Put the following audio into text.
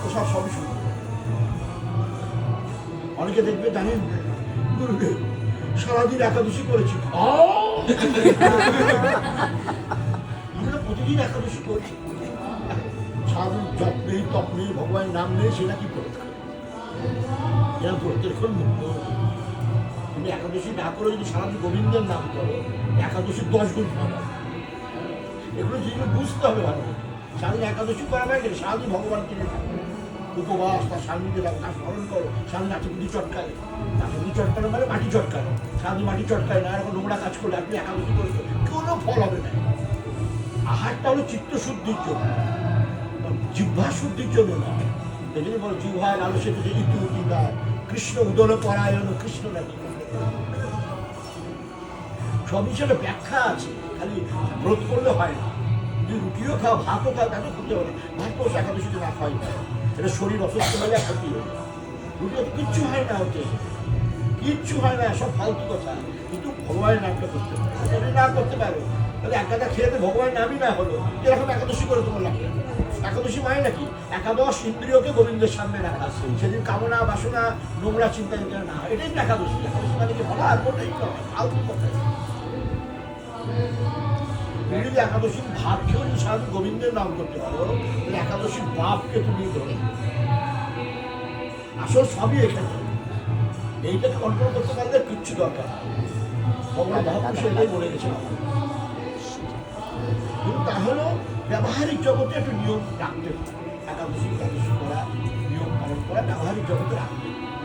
প্রসাদ সবই শুরু অনেকে দেখবে জানেন সারাদিন একাদশী করেছি আমরা প্রতিদিন একাদশী করছি সারাদিন জপ নেই তপ নেই ভগবানের নাম নেই সেটা কি করে এরা প্রত্যেকক্ষণ মুক্ত তুমি একাদশী না করে যদি সারাদিন গোবিন্দের নাম করো একাদশী দশ গুণ ভালো এগুলো জিনিস বুঝতে হবে ভালো। সারাদিন একাদশী করা মানে কি? সারাদিন ভগবানকে নিয়ে থাকো। উপবাস তার স্বামীকে তার স্মরণ করো, স্বামী নাচপুতি চটকায়। নাচপুতি চটকানো মানে মাটি চটকানো। সারাদিন মাটি চটকায় না, এরকম নোংরা কাজ করলে আপনি একাদশী করে কোনো ফল হবে না। আহারটা হলো চিত্ত শুদ্ধির জন্য। জিহ্বা শুদ্ধির জন্য না। এই জন্য বলো জিহ্বায় লালসে যে ইতু উদিদার কৃষ্ণ উদল পরায়ণ, কৃষ্ণ সব হিসেবে ব্যাখ্যা আছে। খালি ব্রত করলে হয় না। যদি রুটিও খাও, ভাতও খাও তাহলে ক্ষতি হবে ভাত তো একাদশীতে না এটা শরীর অসুস্থ হলে ক্ষতি হবে রুটিও কিচ্ছু হয় না ওতে। কিচ্ছু হয় না, সব ফালতু কথা। কিন্তু ভগবানের নামটা করতে যদি না করতে পারো, তাহলে একাদা খেয়ে ভগবানের নামই না হলো। এরকম একাদশী করে তোমার লাগে। একাদশী মানে নাকি? একাদশ ইন্দ্রিয়কে গোবিন্দের সামনে রাখা। সেদিন কামনা, বাসনা, নোংরা চিন্তা না এটাই একাদশী। একাদশী মানে কি বলা? আর কোনটাই ফালতু কথা। তুমি যদি একাদশীর ভাবকেও যদি সারাদিন গোবিন্দের নাম করতে পারো একাদশীর বাপকে তুমি ধরে আসল সবই এখানে এইটাকে কন্ট্রোল করতে পারলে কিচ্ছু দরকার। ভগবান মহাপুরুষ এটাই বলে গেছে কিন্তু তাহলেও ব্যবহারিক জগতে একটু নিয়ম রাখতে হবে একাদশী একাদশী করা, নিয়ম পালন করা, ব্যবহারিক জগতে রাখতে হবে।